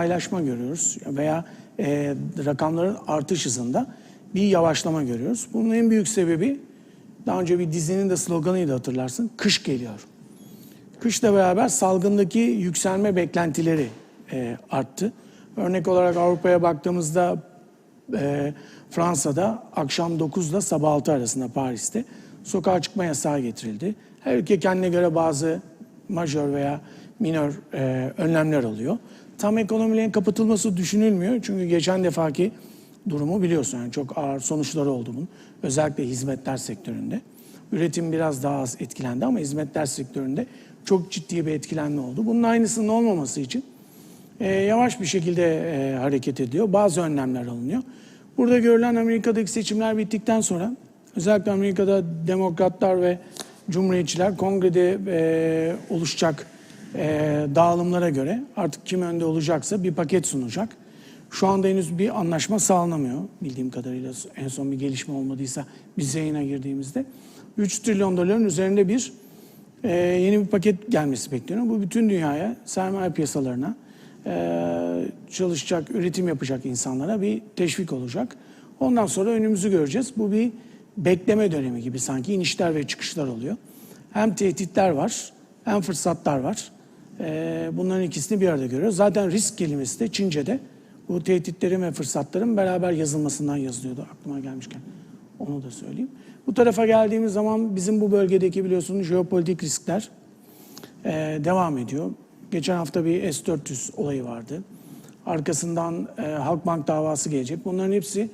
paylaşma görüyoruz veya e, rakamların artış hızında bir yavaşlama görüyoruz. Bunun en büyük sebebi daha önce bir dizinin de sloganıydı hatırlarsın. Kış geliyor. Kışla beraber salgındaki yükselme beklentileri e, arttı. Örnek olarak Avrupa'ya baktığımızda e, Fransa'da akşam 9 ile sabah 6 arasında Paris'te sokağa çıkma yasağı getirildi. Her ülke kendine göre bazı majör veya minör e, önlemler alıyor. Tam ekonomilerin kapatılması düşünülmüyor. Çünkü geçen defaki durumu biliyorsun. Yani çok ağır sonuçları oldu bunun. Özellikle hizmetler sektöründe. Üretim biraz daha az etkilendi ama hizmetler sektöründe çok ciddi bir etkilenme oldu. Bunun aynısının olmaması için e, yavaş bir şekilde e, hareket ediyor. Bazı önlemler alınıyor. Burada görülen Amerika'daki seçimler bittikten sonra özellikle Amerika'da demokratlar ve cumhuriyetçiler kongrede e, oluşacak e, dağılımlara göre artık kim önde olacaksa bir paket sunacak. Şu anda henüz bir anlaşma sağlanamıyor bildiğim kadarıyla en son bir gelişme olmadıysa biz yayına girdiğimizde. 3 trilyon doların üzerinde bir e, yeni bir paket gelmesi bekleniyor. Bu bütün dünyaya, sermaye piyasalarına, e, çalışacak, üretim yapacak insanlara bir teşvik olacak. Ondan sonra önümüzü göreceğiz. Bu bir bekleme dönemi gibi sanki inişler ve çıkışlar oluyor. Hem tehditler var, hem fırsatlar var. E, bunların ikisini bir arada görüyoruz. Zaten risk kelimesi de Çince'de bu tehditlerin ve fırsatların beraber yazılmasından yazılıyordu aklıma gelmişken. Onu da söyleyeyim. Bu tarafa geldiğimiz zaman bizim bu bölgedeki biliyorsunuz jeopolitik riskler e, devam ediyor. Geçen hafta bir S-400 olayı vardı. Arkasından e, Halkbank davası gelecek. Bunların hepsi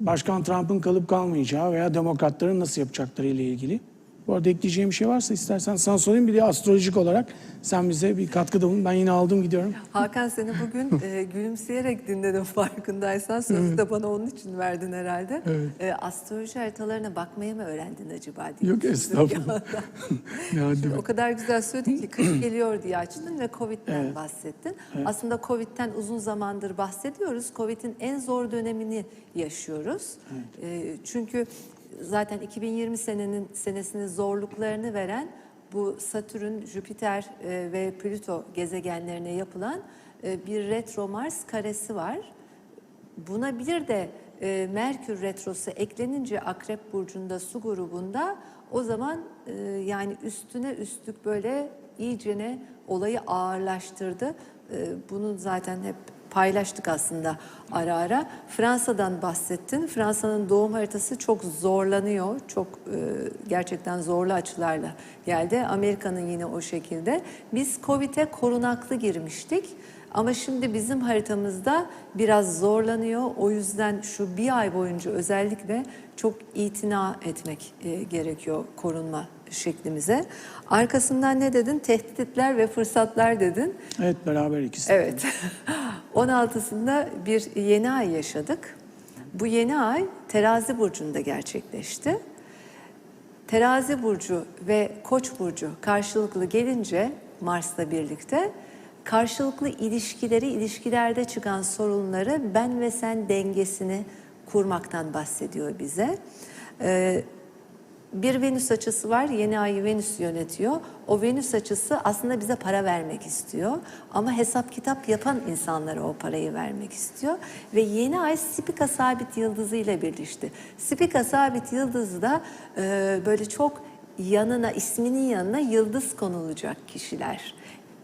Başkan Trump'ın kalıp kalmayacağı veya demokratların nasıl yapacakları ile ilgili. Bu arada ekleyeceğim bir şey varsa istersen sana sorayım. Bir de astrolojik olarak sen bize bir katkıda bulun. Ben yine aldım gidiyorum. Hakan seni bugün e, gülümseyerek dinledim farkındaysan. Sözü de bana onun için verdin herhalde. Evet. E, astroloji haritalarına bakmayı mı öğrendin acaba diye. Yok, estağfurullah. Ne o kadar güzel söyledin ki kış geliyor diye açtın ve Covid'den Evet. bahsettin. Aslında Covid'den uzun zamandır bahsediyoruz. Covid'in en zor dönemini yaşıyoruz. E, çünkü zaten 2020 senenin senesinin zorluklarını veren bu Satürn, Jüpiter e, ve Plüto gezegenlerine yapılan e, bir retro Mars karesi var. Buna bir de e, Merkür retrosu eklenince Akrep burcunda su grubunda o zaman yani üstüne üstlük böyle iyicene olayı ağırlaştırdı. E, bunu zaten hep paylaştık aslında ara ara. Fransa'dan bahsettin. Fransa'nın doğum haritası çok zorlanıyor. Çok e, gerçekten zorlu açılarla geldi. Amerika'nın yine o şekilde. Biz Covid'e korunaklı girmiştik. Ama şimdi bizim haritamızda biraz zorlanıyor. O yüzden şu bir ay boyunca özellikle çok itina etmek e, gerekiyor korunma şeklimize. Arkasından ne dedin? Tehditler ve fırsatlar dedin. Evet beraber ikisi. Evet. 16'sında bir yeni ay yaşadık. Bu yeni ay terazi burcunda gerçekleşti. Terazi burcu ve Koç burcu karşılıklı gelince Mars'la birlikte karşılıklı ilişkileri, ilişkilerde çıkan sorunları ben ve sen dengesini kurmaktan bahsediyor bize. Ee, bir Venüs açısı var. Yeni ayı Venüs yönetiyor. O Venüs açısı aslında bize para vermek istiyor. Ama hesap kitap yapan insanlara o parayı vermek istiyor. Ve yeni ay Spika sabit yıldızı ile birleşti. Spika sabit yıldızı da e, böyle çok yanına, isminin yanına yıldız konulacak kişiler.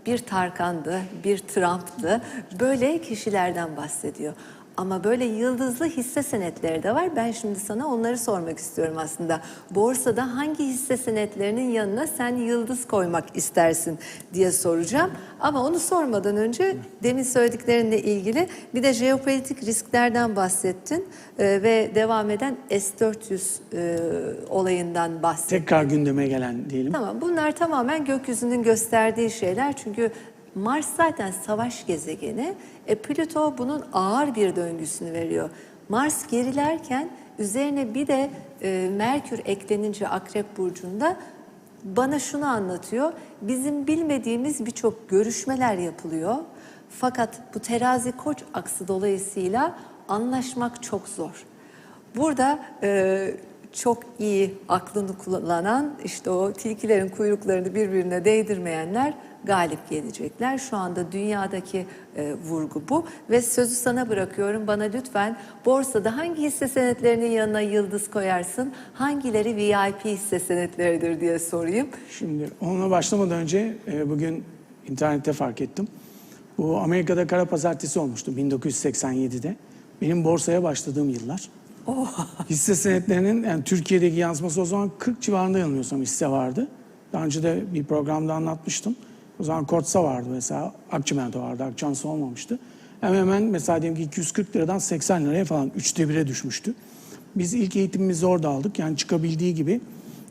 Bir Tarkan'dı, bir Trump'tı. Böyle kişilerden bahsediyor. Ama böyle yıldızlı hisse senetleri de var. Ben şimdi sana onları sormak istiyorum aslında. Borsada hangi hisse senetlerinin yanına sen yıldız koymak istersin diye soracağım. Ama onu sormadan önce demin söylediklerinle ilgili bir de jeopolitik risklerden bahsettin. Ee, ve devam eden S-400 e, olayından bahsettin. Tekrar gündeme gelen diyelim. Tamam bunlar tamamen gökyüzünün gösterdiği şeyler. Çünkü Mars zaten savaş gezegeni. E, Plüto bunun ağır bir döngüsünü veriyor. Mars gerilerken üzerine bir de e, Merkür eklenince Akrep Burcu'nda bana şunu anlatıyor. Bizim bilmediğimiz birçok görüşmeler yapılıyor. Fakat bu terazi koç aksı dolayısıyla anlaşmak çok zor. Burada e, çok iyi aklını kullanan işte o tilkilerin kuyruklarını birbirine değdirmeyenler galip gelecekler. Şu anda dünyadaki e, vurgu bu ve sözü sana bırakıyorum. Bana lütfen borsada hangi hisse senetlerinin yanına yıldız koyarsın? Hangileri VIP hisse senetleridir diye sorayım. Şimdi onunla başlamadan önce e, bugün internette fark ettim. Bu Amerika'da kara pazartesi olmuştu 1987'de. Benim borsaya başladığım yıllar. Hisse senetlerinin yani Türkiye'deki yansıması o zaman 40 civarında yanılmıyorsam hisse vardı. Daha önce de bir programda anlatmıştım. O zaman Kortsa vardı mesela. Akçimento vardı. Akçansı olmamıştı. Hemen hemen mesela diyelim ki 240 liradan 80 liraya falan üçte 1'e düşmüştü. Biz ilk eğitimimizi orada aldık. Yani çıkabildiği gibi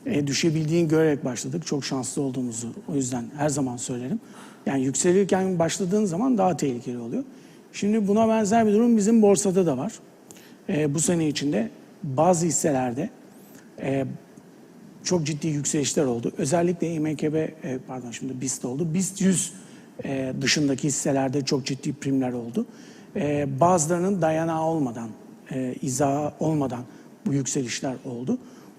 e, düşebildiğini görerek başladık. Çok şanslı olduğumuzu o yüzden her zaman söylerim. Yani yükselirken başladığın zaman daha tehlikeli oluyor. Şimdi buna benzer bir durum bizim borsada da var. E, bu sene içinde bazı hisselerde e, çok ciddi yükselişler oldu. Özellikle İMKB, e, pardon şimdi BIST oldu. BIST 100 e, dışındaki hisselerde çok ciddi primler oldu. E, bazılarının dayanağı olmadan, e, izahı olmadan bu yükselişler oldu.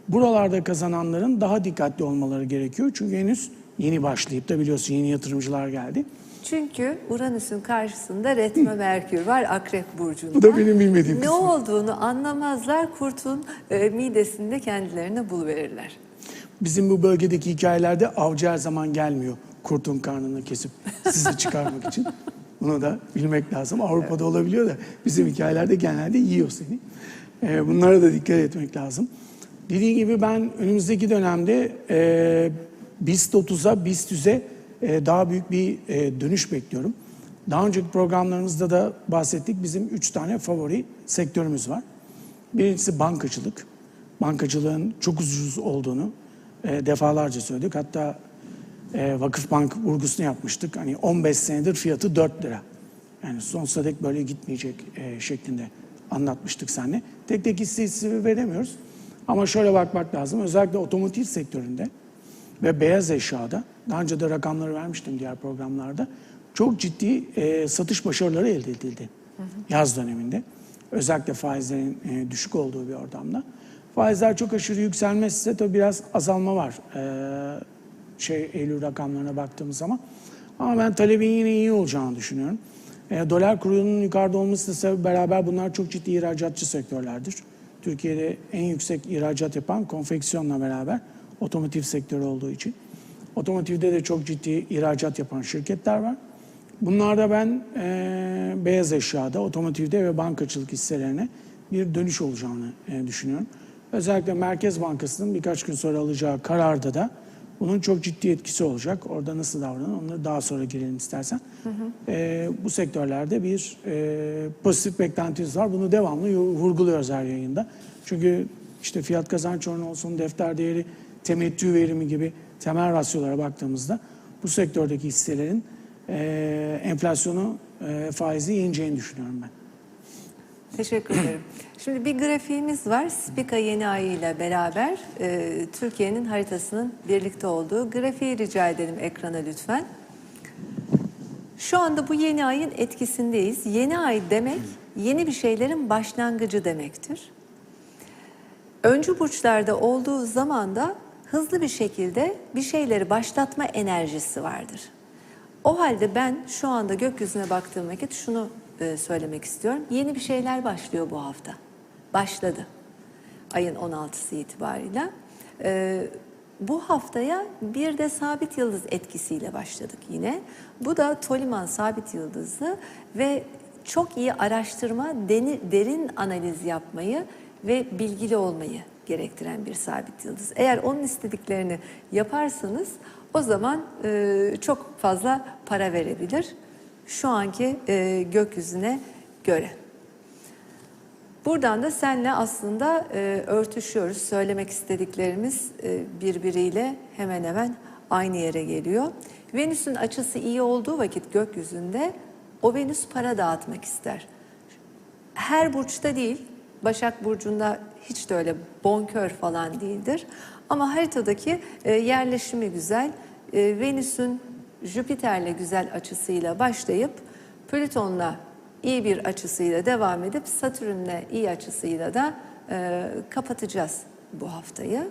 Buralarda kazananların daha dikkatli olmaları gerekiyor. Çünkü henüz yeni başlayıp da biliyorsun yeni yatırımcılar geldi. Çünkü Uranüs'ün karşısında Retro Merkür var Akrep Burcu'nda. Bu da benim bilmediğim Ne kısmı. olduğunu anlamazlar, kurtun e, midesinde kendilerine buluverirler. Bizim bu bölgedeki hikayelerde avcı her zaman gelmiyor. Kurtun karnını kesip sizi çıkarmak için. Bunu da bilmek lazım. Avrupa'da olabiliyor da bizim hikayelerde genelde yiyor seni. Ee, bunlara da dikkat etmek lazım. Dediğim gibi ben önümüzdeki dönemde e, BIST 30'a, BIST 100'e e, daha büyük bir e, dönüş bekliyorum. Daha önceki programlarımızda da bahsettik. Bizim üç tane favori sektörümüz var. Birincisi bankacılık. Bankacılığın çok ucuz olduğunu e, defalarca söyledik. Hatta e, Vakıfbank vurgusunu yapmıştık. Hani 15 senedir fiyatı 4 lira. Yani sonsuza dek böyle gitmeyecek şeklinde anlatmıştık seninle. Tek tek hisse veremiyoruz. Ama şöyle bakmak lazım. Özellikle otomotiv sektöründe ve beyaz eşyada, daha önce de rakamları vermiştim diğer programlarda, çok ciddi e, satış başarıları elde edildi yaz döneminde. Özellikle faizlerin e, düşük olduğu bir ortamda. Faizler çok aşırı yükselmezse tabii biraz azalma var e, şey Eylül rakamlarına baktığımız zaman. Ama ben talebin yine iyi olacağını düşünüyorum. E, dolar kurunun yukarıda olması da beraber bunlar çok ciddi ihracatçı sektörlerdir. Türkiye'de en yüksek ihracat yapan konfeksiyonla beraber otomotiv sektörü olduğu için. Otomotivde de çok ciddi ihracat yapan şirketler var. Bunlarda ben e, beyaz eşyada, otomotivde ve bankacılık hisselerine bir dönüş olacağını e, düşünüyorum. Özellikle Merkez Bankası'nın birkaç gün sonra alacağı kararda da bunun çok ciddi etkisi olacak. Orada nasıl davranır onları daha sonra girelim istersen. E, bu sektörlerde bir e, pozitif beklentimiz var. Bunu devamlı vurguluyoruz her yayında. Çünkü işte fiyat kazanç oranı olsun, defter değeri, temettü verimi gibi temel rasyolara baktığımızda bu sektördeki hisselerin e, enflasyonu, e, faizi yeneceğini düşünüyorum ben. Teşekkür ederim. Şimdi bir grafiğimiz var. Spika yeni ayı ile beraber e, Türkiye'nin haritasının birlikte olduğu grafiği rica edelim ekrana lütfen. Şu anda bu yeni ayın etkisindeyiz. Yeni ay demek yeni bir şeylerin başlangıcı demektir. Öncü burçlarda olduğu zaman da hızlı bir şekilde bir şeyleri başlatma enerjisi vardır. O halde ben şu anda gökyüzüne baktığım vakit şunu e, söylemek istiyorum. Yeni bir şeyler başlıyor bu hafta. Başladı. Ayın 16'sı itibarıyla. E, bu haftaya bir de sabit yıldız etkisiyle başladık yine. Bu da Toliman sabit yıldızı ve çok iyi araştırma, deni- derin analiz yapmayı ve bilgili olmayı gerektiren bir sabit yıldız. Eğer onun istediklerini yaparsanız o zaman e, çok fazla para verebilir şu anki e, gökyüzüne göre. Buradan da senle aslında e, örtüşüyoruz. Söylemek istediklerimiz e, birbiriyle hemen hemen aynı yere geliyor. Venüs'ün açısı iyi olduğu vakit gökyüzünde o Venüs para dağıtmak ister. Her burçta değil, Başak Burcu'nda hiç de öyle bonkör falan değildir. Ama haritadaki e, yerleşimi güzel. E, Venüs'ün Jüpiter'le güzel açısıyla başlayıp Plüton'la iyi bir açısıyla devam edip Satürn'le iyi açısıyla da e, kapatacağız bu haftayı.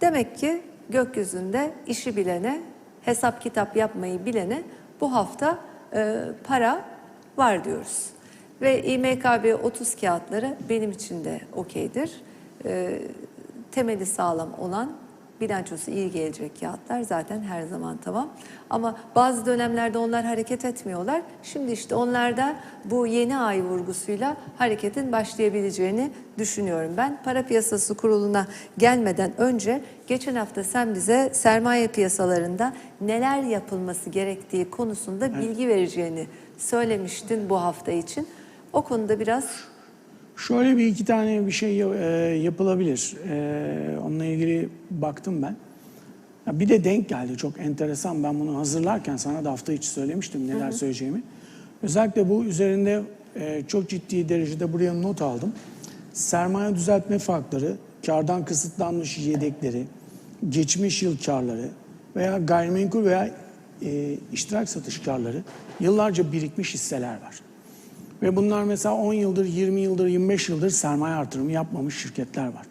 Demek ki gökyüzünde işi bilene, hesap kitap yapmayı bilene bu hafta e, para var diyoruz. Ve İMKB 30 kağıtları benim için de okeydir. E, temeli sağlam olan bilançosu iyi gelecek kağıtlar zaten her zaman tamam. Ama bazı dönemlerde onlar hareket etmiyorlar. Şimdi işte onlarda bu yeni ay vurgusuyla hareketin başlayabileceğini düşünüyorum. Ben para piyasası kuruluna gelmeden önce geçen hafta sen bize sermaye piyasalarında neler yapılması gerektiği konusunda bilgi vereceğini söylemiştin bu hafta için. O konuda biraz Şöyle bir iki tane bir şey e, yapılabilir. E, onunla ilgili baktım ben. Bir de denk geldi çok enteresan. Ben bunu hazırlarken sana da hafta içi söylemiştim neler söyleyeceğimi. Özellikle bu üzerinde e, çok ciddi derecede buraya not aldım. Sermaye düzeltme farkları, kardan kısıtlanmış yedekleri, geçmiş yıl karları veya gayrimenkul veya e, iştirak satış karları yıllarca birikmiş hisseler var. Ve bunlar mesela 10 yıldır, 20 yıldır, 25 yıldır sermaye artırımı yapmamış şirketler var.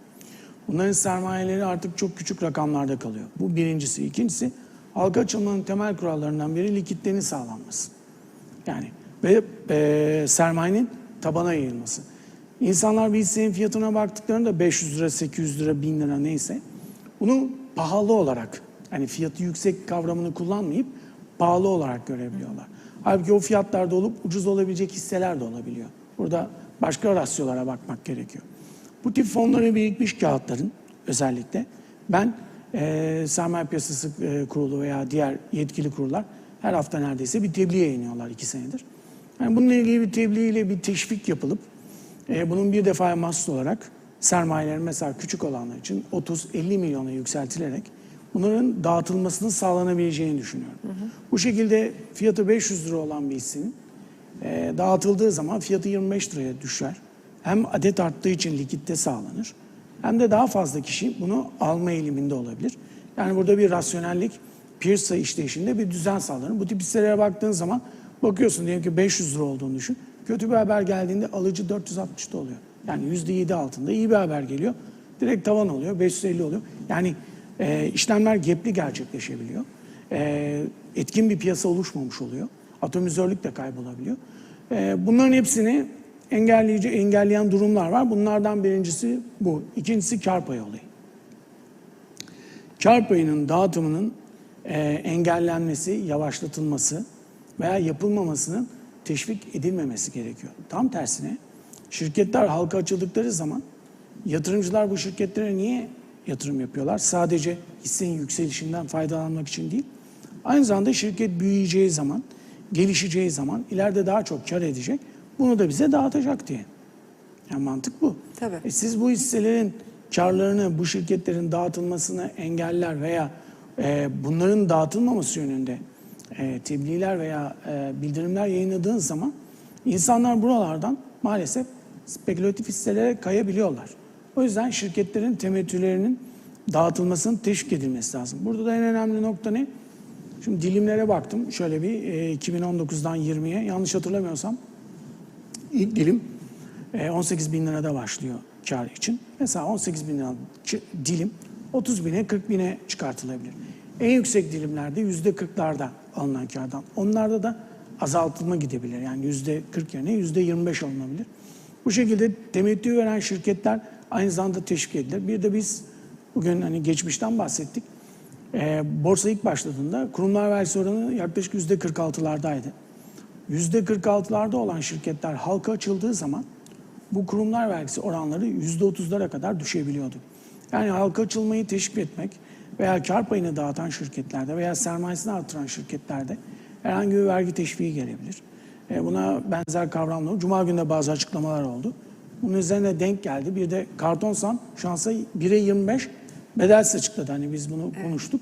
Bunların sermayeleri artık çok küçük rakamlarda kalıyor. Bu birincisi. İkincisi halka açılmanın temel kurallarından biri likiditenin sağlanması. Yani ve e, sermayenin tabana yayılması. İnsanlar bir hissenin fiyatına baktıklarında 500 lira, 800 lira, 1000 lira neyse bunu pahalı olarak hani fiyatı yüksek kavramını kullanmayıp pahalı olarak görebiliyorlar. Halbuki o fiyatlarda olup ucuz olabilecek hisseler de olabiliyor. Burada başka rasyolara bakmak gerekiyor. Bu tip fonlara birikmiş kağıtların özellikle ben e, sermaye piyasası e, kurulu veya diğer yetkili kurullar her hafta neredeyse bir tebliğ yayınlıyorlar iki senedir. Yani bununla ilgili bir tebliğ ile bir teşvik yapılıp e, bunun bir defaya mahsus olarak sermayelerin mesela küçük olanlar için 30-50 milyona yükseltilerek bunların dağıtılmasının sağlanabileceğini düşünüyorum. Bu şekilde fiyatı 500 lira olan bir hissinin e, dağıtıldığı zaman fiyatı 25 liraya düşer. Hem adet arttığı için likitte sağlanır. Hem de daha fazla kişi bunu alma eğiliminde olabilir. Yani burada bir rasyonellik, piyasa işleyişinde bir düzen sağlanır. Bu tip hisselere baktığın zaman bakıyorsun diyelim ki 500 lira olduğunu düşün. Kötü bir haber geldiğinde alıcı 460'da oluyor. Yani %7 altında iyi bir haber geliyor. Direkt tavan oluyor, 550 oluyor. Yani e, işlemler gepli gerçekleşebiliyor. E, etkin bir piyasa oluşmamış oluyor. Atomizörlük de kaybolabiliyor. E, bunların hepsini engelleyici, engelleyen durumlar var. Bunlardan birincisi bu. İkincisi kar payı olayı. Kar payının dağıtımının e, engellenmesi, yavaşlatılması veya yapılmamasının teşvik edilmemesi gerekiyor. Tam tersine şirketler halka açıldıkları zaman yatırımcılar bu şirketlere niye yatırım yapıyorlar? Sadece hissenin yükselişinden faydalanmak için değil. Aynı zamanda şirket büyüyeceği zaman, gelişeceği zaman ileride daha çok kar edecek. Bunu da bize dağıtacak diye. Yani mantık bu. Tabii. E siz bu hisselerin karlarını, bu şirketlerin dağıtılmasını engeller veya e, bunların dağıtılmaması yönünde e, tebliğler veya e, bildirimler yayınladığınız zaman insanlar buralardan maalesef spekülatif hisselere kayabiliyorlar. O yüzden şirketlerin temettülerinin dağıtılmasının teşvik edilmesi lazım. Burada da en önemli nokta ne? Şimdi dilimlere baktım. Şöyle bir e, 2019'dan 20'ye yanlış hatırlamıyorsam ilk dilim e, 18 bin lirada başlıyor kar için. Mesela 18 bin lira dilim 30 bine 40 bine çıkartılabilir. En yüksek dilimlerde yüzde 40'larda alınan kardan. Onlarda da azaltılma gidebilir. Yani yüzde 40 yerine yüzde 25 alınabilir. Bu şekilde temettü veren şirketler aynı zamanda teşvik edilir. Bir de biz bugün hani geçmişten bahsettik. E, borsa ilk başladığında kurumlar vergisi oranı yaklaşık yüzde 46'lardaydı. Yüzde 46'larda olan şirketler halka açıldığı zaman bu kurumlar vergisi oranları yüzde 30'lara kadar düşebiliyordu. Yani halka açılmayı teşvik etmek veya kar payını dağıtan şirketlerde veya sermayesini artıran şirketlerde herhangi bir vergi teşviği gelebilir. E, buna benzer kavramlar. Cuma günü de bazı açıklamalar oldu. Bunun üzerine denk geldi. Bir de Kartonsan şansa 1'e 25 bedelsiz açıkladı. Hani biz bunu konuştuk.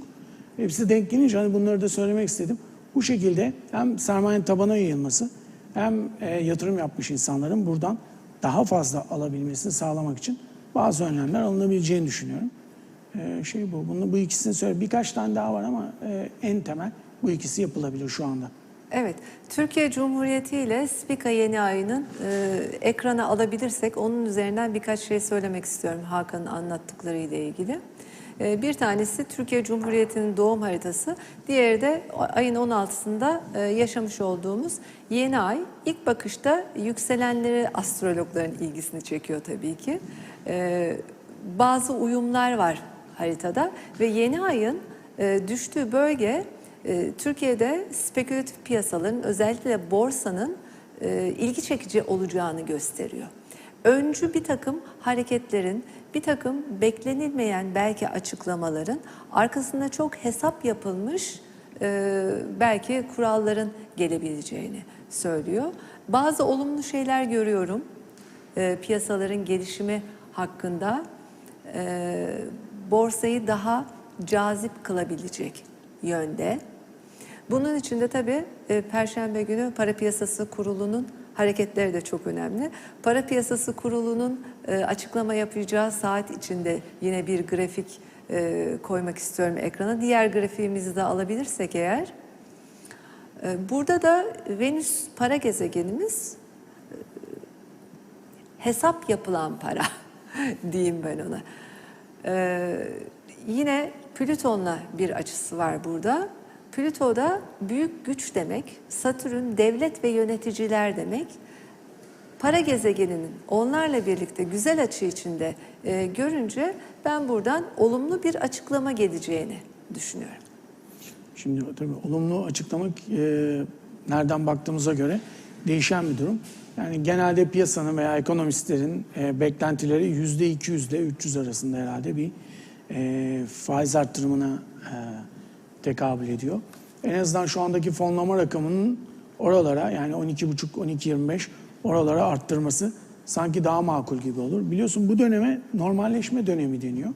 Hepsi denk gelince hani bunları da söylemek istedim. Bu şekilde hem sermayenin tabana yayılması hem e, yatırım yapmış insanların buradan daha fazla alabilmesini sağlamak için bazı önlemler alınabileceğini düşünüyorum. E, şey bu. Bunu bu ikisini söyle. Birkaç tane daha var ama e, en temel bu ikisi yapılabilir şu anda. Evet, Türkiye Cumhuriyeti ile Spika yeni ayının e, ekrana alabilirsek onun üzerinden birkaç şey söylemek istiyorum Hakan'ın anlattıkları ile ilgili. E, bir tanesi Türkiye Cumhuriyeti'nin doğum haritası, diğeri de ayın 16'sında e, yaşamış olduğumuz yeni ay. İlk bakışta yükselenleri astrologların ilgisini çekiyor tabii ki. E, bazı uyumlar var haritada ve yeni ayın e, düştüğü bölge e, Türkiye'de spekülatif piyasaların özellikle borsanın e, ilgi çekici olacağını gösteriyor. Öncü bir takım hareketlerin, bir takım beklenilmeyen belki açıklamaların arkasında çok hesap yapılmış e, belki kuralların gelebileceğini söylüyor. Bazı olumlu şeyler görüyorum e, piyasaların gelişimi hakkında borsayı daha cazip kılabilecek yönde. Bunun için de tabii e, Perşembe günü Para Piyasası Kurulu'nun hareketleri de çok önemli. Para Piyasası Kurulu'nun e, açıklama yapacağı saat içinde yine bir grafik e, koymak istiyorum ekrana. Diğer grafiğimizi de alabilirsek eğer. e, Burada da Venüs para gezegenimiz e, hesap yapılan para diyeyim ben ona. Ee, yine Plüton'la bir açısı var burada. Plüto da büyük güç demek, Satürn devlet ve yöneticiler demek. Para gezegeninin onlarla birlikte güzel açı içinde e, görünce ben buradan olumlu bir açıklama geleceğini düşünüyorum. Şimdi tabii olumlu açıklamak e, nereden baktığımıza göre değişen bir durum. Yani genelde piyasanın veya ekonomistlerin e, beklentileri yüzde 200 ile 300 arasında herhalde bir e, faiz arttırımına e, tekabül ediyor. En azından şu andaki fonlama rakamının oralara yani 12,5-12,25 oralara arttırması sanki daha makul gibi olur. Biliyorsun bu döneme normalleşme dönemi deniyor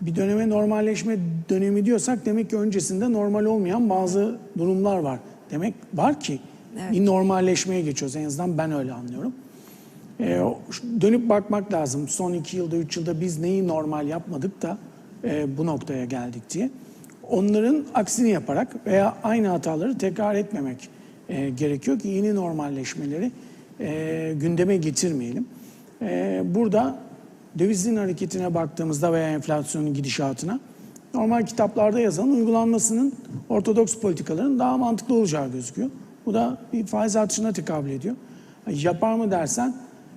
bir döneme normalleşme dönemi diyorsak demek ki öncesinde normal olmayan bazı durumlar var. Demek var ki Evet. bir normalleşmeye geçiyoruz. En azından ben öyle anlıyorum. Şu- dönüp bakmak lazım. Son iki yılda, üç yılda biz neyi normal yapmadık da e, bu noktaya geldik diye. Onların aksini yaparak veya aynı hataları tekrar etmemek e, gerekiyor ki yeni normalleşmeleri e, gündeme getirmeyelim. E, burada dövizin hareketine baktığımızda veya enflasyonun gidişatına normal kitaplarda yazan uygulanmasının ortodoks politikaların daha mantıklı olacağı gözüküyor. Bu da bir faiz artışına tekabül ediyor. Yapar mı dersen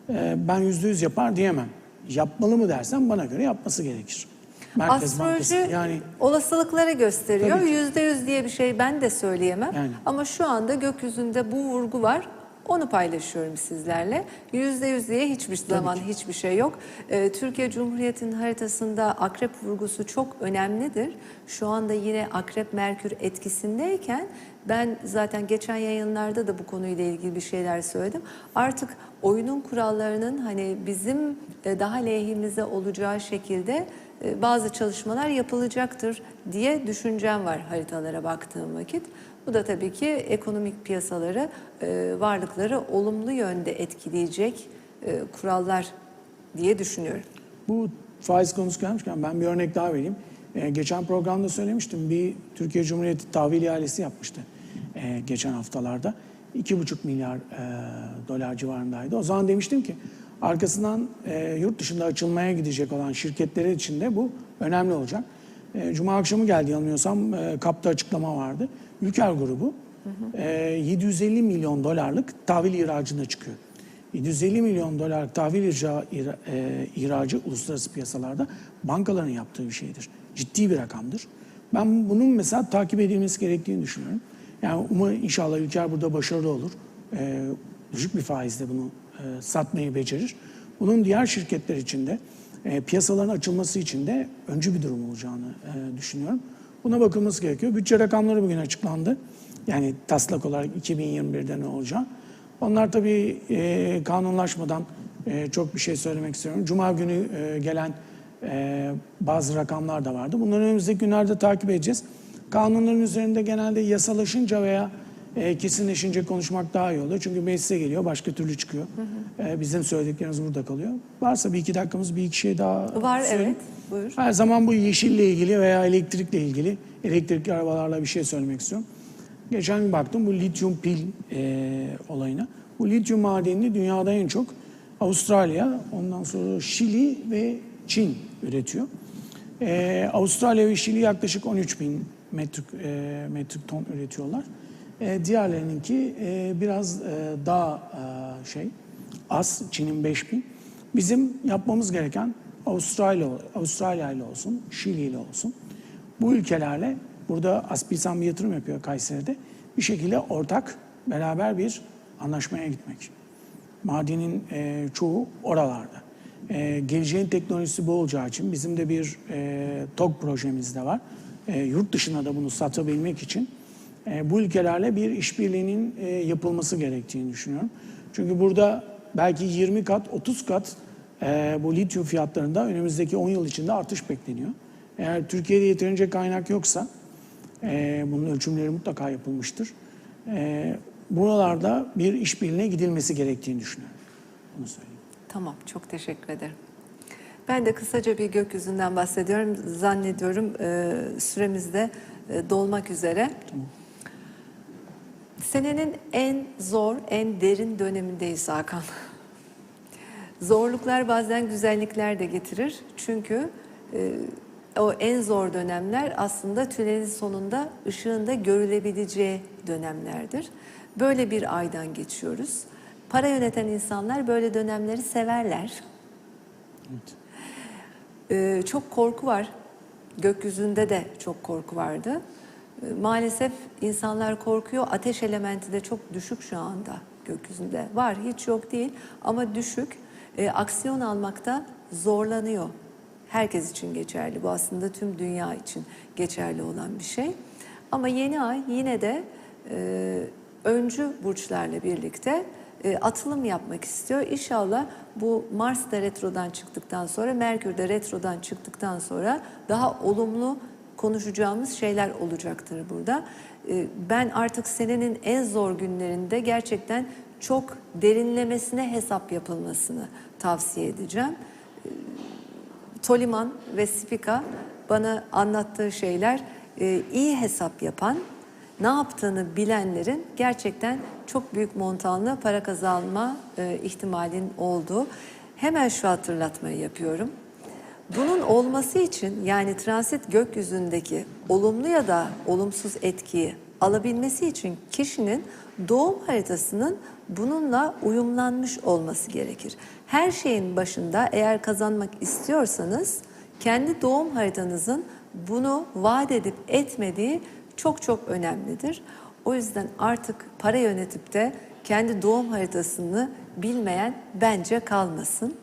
e, ben yüzde yüz yapar diyemem. Yapmalı mı dersen bana göre yapması gerekir. Merkez Bankası. Astroloji Yani olasılıkları gösteriyor. Yüzde yüz diye bir şey ben de söyleyemem. Yani. Ama şu anda gökyüzünde bu vurgu var. Onu paylaşıyorum sizlerle. Yüzde yüz diye hiçbir zaman hiçbir şey yok. Ee, Türkiye Cumhuriyeti'nin haritasında akrep vurgusu çok önemlidir. Şu anda yine akrep merkür etkisindeyken ben zaten geçen yayınlarda da bu konuyla ilgili bir şeyler söyledim. Artık oyunun kurallarının hani bizim e, daha lehimize olacağı şekilde e, bazı çalışmalar yapılacaktır diye düşüncem var haritalara baktığım vakit. Bu da tabii ki ekonomik piyasaları, e, varlıkları olumlu yönde etkileyecek kurallar diye düşünüyorum. Bu faiz konusu gelmişken ben bir örnek daha vereyim. Geçen programda söylemiştim. Bir Türkiye Cumhuriyeti tahvil ihalesi yapmıştı geçen haftalarda. 2,5 milyar e, dolar civarındaydı. O zaman demiştim ki arkasından e, yurt dışında açılmaya gidecek olan şirketler için de bu önemli olacak. E, Cuma akşamı geldi yanılmıyorsam e, kapta açıklama vardı. Ülker grubu e, 750 milyon dolarlık tahvil ihracına çıkıyor. 750 milyon dolar tahvil ihra- e, ihracı uluslararası piyasalarda bankaların yaptığı bir şeydir. Ciddi bir rakamdır. Ben bunun mesela takip edilmesi gerektiğini düşünüyorum. Yani umarım inşallah ülkeler burada başarılı olur. E, düşük bir faizle bunu e, satmayı becerir. Bunun diğer şirketler için de e, piyasaların açılması için de öncü bir durum olacağını e, düşünüyorum. Buna bakılması gerekiyor. Bütçe rakamları bugün açıklandı. Yani taslak olarak 2021'de ne olacağı. Onlar tabii e, kanunlaşmadan e, çok bir şey söylemek istiyorum. Cuma günü e, gelen e, bazı rakamlar da vardı. Bunları önümüzdeki günlerde takip edeceğiz. Kanunların üzerinde genelde yasalaşınca veya e, kesinleşince konuşmak daha iyi oluyor. Çünkü meclise geliyor, başka türlü çıkıyor. E, bizim söylediklerimiz burada kalıyor. Varsa bir iki dakikamız bir iki şey daha Var söyleyeyim. evet buyur. Her zaman bu yeşille ilgili veya elektrikle ilgili, elektrikli arabalarla bir şey söylemek istiyorum. Geçen gün baktım bu lityum pil e, olayına. Bu lityum madenini dünyada en çok Avustralya, ondan sonra Şili ve Çin üretiyor. E, Avustralya ve Şili yaklaşık 13 bin metrik, e, metrik ton üretiyorlar. E, diğerlerininki e, biraz e, daha e, şey az, Çin'in 5 bin. Bizim yapmamız gereken Avustralya, Avustralya ile olsun, Şili ile olsun. Bu ülkelerle burada Aspilsan bir yatırım yapıyor Kayseri'de. Bir şekilde ortak beraber bir anlaşmaya gitmek. Madenin e, çoğu oralarda. E, geleceğin teknolojisi bu olacağı için bizim de bir e, TOG projemiz de var. E, yurt dışına da bunu satabilmek için e, bu ülkelerle bir işbirliğinin e, yapılması gerektiğini düşünüyorum. Çünkü burada belki 20 kat, 30 kat e, bu lityum fiyatlarında önümüzdeki 10 yıl içinde artış bekleniyor. Eğer Türkiye'de yeterince kaynak yoksa, e, bunun ölçümleri mutlaka yapılmıştır. E, buralarda bir işbirliğine gidilmesi gerektiğini düşünüyorum. Bunu söyleyeyim. Tamam, çok teşekkür ederim. Ben de kısaca bir gökyüzünden bahsediyorum. Zannediyorum e, süremiz de e, dolmak üzere. Senenin en zor, en derin dönemindeyiz Hakan. Zorluklar bazen güzellikler de getirir. Çünkü e, o en zor dönemler aslında tünelin sonunda ışığında görülebileceği dönemlerdir. Böyle bir aydan geçiyoruz. Para yöneten insanlar böyle dönemleri severler. Evet. Ee, çok korku var. Gökyüzünde de çok korku vardı. Ee, maalesef insanlar korkuyor. Ateş elementi de çok düşük şu anda gökyüzünde. Var, hiç yok değil ama düşük. Ee, aksiyon almakta zorlanıyor. Herkes için geçerli. Bu aslında tüm dünya için geçerli olan bir şey. Ama yeni ay yine de e, öncü burçlarla birlikte e, atılım yapmak istiyor. İnşallah bu Mars da retrodan çıktıktan sonra, Merkür de retrodan çıktıktan sonra daha olumlu konuşacağımız şeyler olacaktır burada. E, Ben artık senenin en zor günlerinde gerçekten çok derinlemesine hesap yapılmasını tavsiye edeceğim. Toliman ve Spika bana anlattığı şeyler e, iyi hesap yapan, ne yaptığını bilenlerin gerçekten çok büyük montanlı para kazanma e, ihtimalin olduğu. Hemen şu hatırlatmayı yapıyorum. Bunun olması için yani transit gökyüzündeki olumlu ya da olumsuz etkiyi alabilmesi için kişinin doğum haritasının bununla uyumlanmış olması gerekir. Her şeyin başında eğer kazanmak istiyorsanız kendi doğum haritanızın bunu vaat edip etmediği çok çok önemlidir. O yüzden artık para yönetip de kendi doğum haritasını bilmeyen bence kalmasın.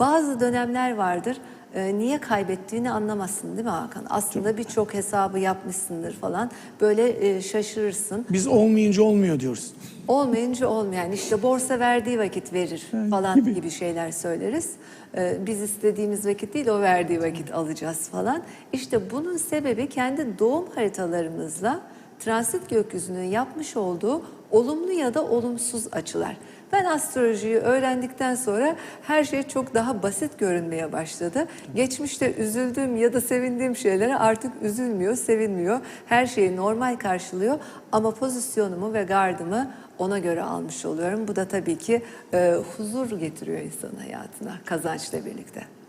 Bazı dönemler vardır. e, niye kaybettiğini anlamazsın değil mi Hakan? Aslında birçok hesabı yapmışsındır falan. Böyle e, şaşırırsın. Biz olmayınca olmuyor diyoruz. Olmayınca olmayan işte borsa verdiği vakit verir falan gibi. gibi. şeyler söyleriz. Ee, biz istediğimiz vakit değil o verdiği vakit alacağız falan. İşte bunun sebebi kendi doğum haritalarımızla transit gökyüzünün yapmış olduğu olumlu ya da olumsuz açılar. Ben astrolojiyi öğrendikten sonra her şey çok daha basit görünmeye başladı. Geçmişte üzüldüğüm ya da sevindiğim şeylere artık üzülmüyor, sevinmiyor. Her şeyi normal karşılıyor ama pozisyonumu ve gardımı ona göre almış oluyorum. Bu da tabii ki e, huzur getiriyor insan hayatına kazançla birlikte.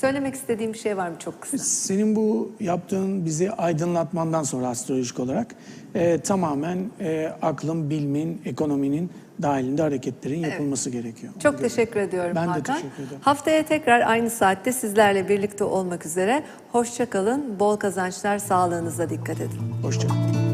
Söylemek istediğim bir şey var mı çok kısa? Senin bu yaptığın bizi aydınlatmandan sonra astrolojik olarak e, tamamen e, aklın, bilimin, ekonominin dahilinde hareketlerin yapılması gerekiyor. Çok teşekkür ediyorum Ben de Hakan. teşekkür ederim. Haftaya tekrar aynı saatte sizlerle birlikte olmak üzere. Hoşça kalın, bol kazançlar, sağlığınıza dikkat edin. Hoşçakalın.